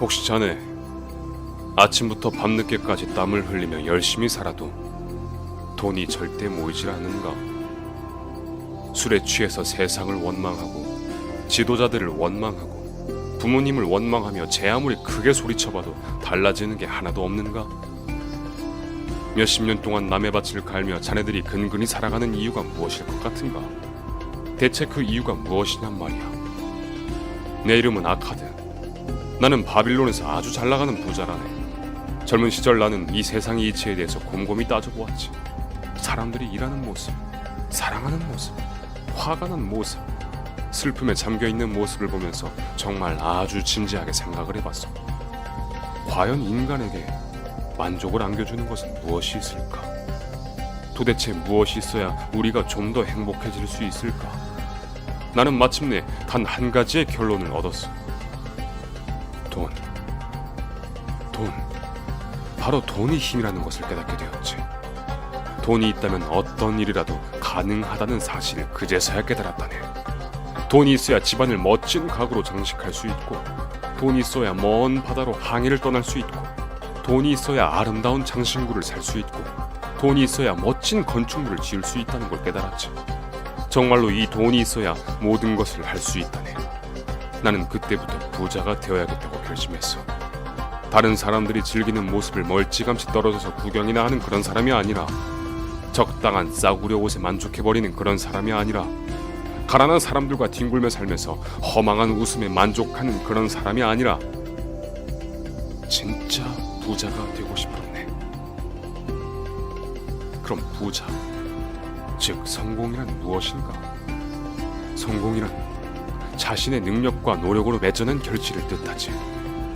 혹시 자네 아침부터 밤늦게까지 땀을 흘리며 열심히 살아도 돈이 절대 모이질 않는가? 술에 취해서 세상을 원망하고 지도자들을 원망하고 부모님을 원망하며 제 아무리 크게 소리쳐봐도 달라지는 게 하나도 없는가? 몇십 년 동안 남의 밭을 갈며 자네들이 근근히 살아가는 이유가 무엇일 것 같은가? 대체 그 이유가 무엇이냔 말이야. 내 이름은 아카드. 나는 바빌론에서 아주 잘 나가는 부자라네. 젊은 시절 나는 이 세상의 이치에 대해서 곰곰이 따져보았지. 사람들이 일하는 모습, 사랑하는 모습, 화가 난 모습, 슬픔에 잠겨 있는 모습을 보면서 정말 아주 진지하게 생각을 해봤어. 과연 인간에게 만족을 안겨주는 것은 무엇이 있을까? 도대체 무엇이 있어야 우리가 좀 더 행복해질 수 있을까? 나는 마침내 단 한 가지의 결론을 얻었어. 돈. 돈. 바로 돈이 힘이라는 것을 깨닫게 되었지. 돈이 있다면 어떤 일이라도 가능하다는 사실을 그제서야 깨달았다네. 돈이 있어야 집안을 멋진 가구로 장식할 수 있고, 돈이 있어야 먼 바다로 항해를 떠날 수 있고, 돈이 있어야 아름다운 장신구를 살 수 있고, 돈이 있어야 멋진 건축물을 지을 수 있다는 걸 깨달았지. 정말로 이 돈이 있어야 모든 것을 할 수 있다네. 나는 그때부터 부자가 되어야겠다고 결심했어. 다른 사람들이 즐기는 모습을 멀찌감치 떨어져서 구경이나 하는 그런 사람이 아니라 적당한 싸구려 옷에 만족해버리는 그런 사람이 아니라 가난한 사람들과 뒹굴며 살면서 허망한 웃음에 만족하는 그런 사람이 아니라 진짜 부자가 되고 싶었네. 그럼 부자, 즉 성공이란 무엇인가? 성공이란 자신의 능력과 노력으로 맺어낸 결실을 뜻하지.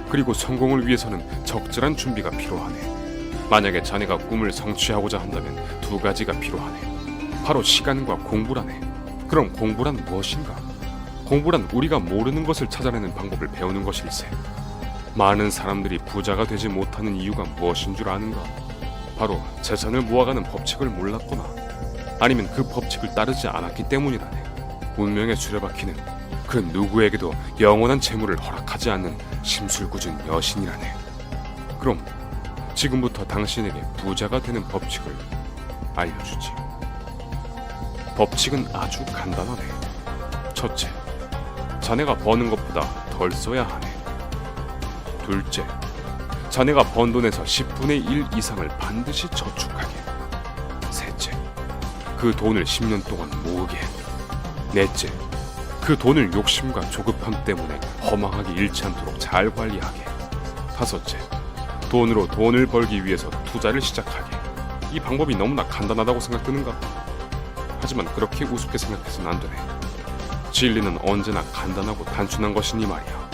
그리고 성공을 위해서는 적절한 준비가 필요하네. 만약에 자네가 꿈을 성취하고자 한다면 두 가지가 필요하네. 바로 시간과 공부라네. 그럼 공부란 무엇인가? 공부란 우리가 모르는 것을 찾아내는 방법을 배우는 것일세. 많은 사람들이 부자가 되지 못하는 이유가 무엇인 줄 아는가? 바로 재산을 모아가는 법칙을 몰랐거나 아니면 그 법칙을 따르지 않았기 때문이라네. 운명에 수레바퀴는 그 누구에게도 영원한 재물을 허락하지 않는 심술궂은 여신이라네. 그럼 지금부터 당신에게 부자가 되는 법칙을 알려주지. 법칙은 아주 간단하네. 첫째, 자네가 버는 것보다 덜 써야 하네. 둘째, 자네가 번 돈에서 10분의 1 이상을 반드시 저축하게. 셋째, 그 돈을 10년 동안 모으게. 넷째, 그 돈을 욕심과 조급함 때문에 허망하게 잃지 않도록 잘 관리하게. 다섯째, 돈으로 돈을 벌기 위해서 투자를 시작하게. 이 방법이 너무나 간단하다고 생각드는가? 하지만 그렇게 우습게 생각해서는 안 되네. 진리는 언제나 간단하고 단순한 것이니 말이야.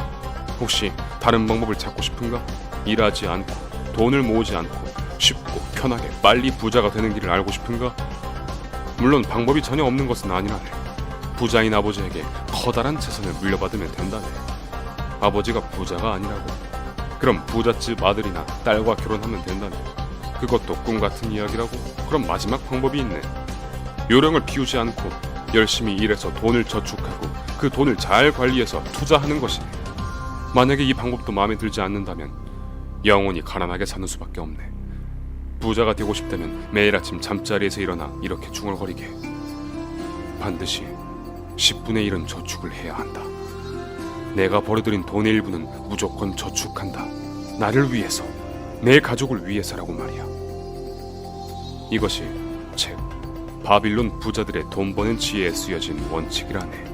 혹시 다른 방법을 찾고 싶은가? 일하지 않고 돈을 모으지 않고 쉽고 편하게 빨리 부자가 되는 길을 알고 싶은가? 물론 방법이 전혀 없는 것은 아니라네. 부자인 아버지에게 커다란 재산을 물려받으면 된다네. 아버지가 부자가 아니라고. 그럼 부잣집 아들이나 딸과 결혼하면 된다네. 그것도 꿈 같은 이야기라고. 그럼 마지막 방법이 있네. 요령을 피우지 않고 열심히 일해서 돈을 저축하고 그 돈을 잘 관리해서 투자하는 것이네. 만약에 이 방법도 마음에 들지 않는다면 영원히 가난하게 사는 수밖에 없네. 부자가 되고 싶다면 매일 아침 잠자리에서 일어나 이렇게 중얼거리게. 반드시 10분의 1은 저축을 해야 한다. 내가 벌어들인 돈의 일부는 무조건 저축한다. 나를 위해서, 내 가족을 위해서라고 말이야. 이것이 책 바빌론 부자들의 돈 버는 지혜에 쓰여진 원칙이라네.